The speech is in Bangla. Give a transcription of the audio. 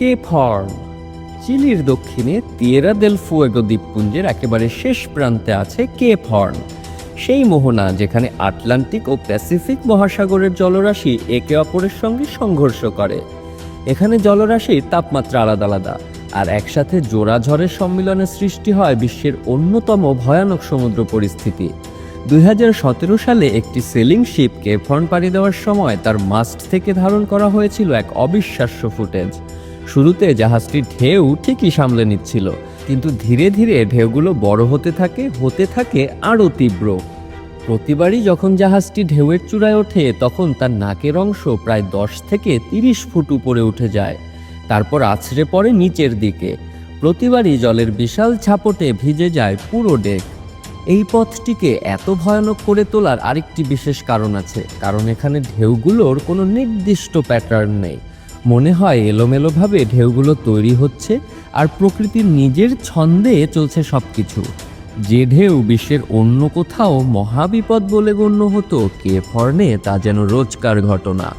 কেপ হর্ন চিলির দক্ষিণে তিয়েরা দেল ফুয়েগো দ্বীপপুঞ্জের একেবারে শেষ প্রান্তে আছে কেপ হর্ন সেই মোহনা যেখানে আটলান্টিক ও প্যাসিফিক মহাসাগরের জলরাশি একে অপরের সঙ্গে সংঘর্ষ করে। এখানে জলরাশির তাপমাত্রা আলাদা আলাদা, আর একসাথে জোড়া ঝড়ের সম্মিলনে সৃষ্টি হয় বিশ্বের অন্যতম ভয়ানক সমুদ্র পরিস্থিতি। দুই হাজার সতেরো সালে একটি সেলিং শিপ কেপ হর্ন পাড়ি দেওয়ার সময় তার মাস্ট থেকে ধারণ করা হয়েছিল এক অবিশ্বাস্য ফুটেজ শুরুতে জাহাজটি ঢেউ ঠিকই সামলে নিচ্ছিল, কিন্তু ধীরে ধীরে ঢেউগুলো বড় হতে থাকে হতে থাকে আরও তীব্র। প্রতিবারই যখন জাহাজটি ঢেউয়ের চূড়ায় ওঠে, তখন তার নাকের অংশ প্রায় দশ থেকে তিরিশ ফুট উপরে উঠে যায়, তারপর আছড়ে পড়ে নিচের দিকে। প্রতিবারই জলের বিশাল ছাপটে ভিজে যায় পুরো ডেক। এই পথটিকে এত ভয়ানক করে তোলার আরেকটি বিশেষ কারণ আছে, কারণ এখানে ঢেউগুলোর কোনো নির্দিষ্ট প্যাটার্ন নেই। মনে হয় এলোমেলোভাবে ঢেউগুলো তৈরি হচ্ছে আর প্রকৃতির নিজের ছন্দে চলছে সব কিছু যে ঢেউ বিশ্বের অন্য কোথাও মহাবিপদ বলে গণ্য হতো, কে ফর্নে তা যেন রোজকার ঘটনা।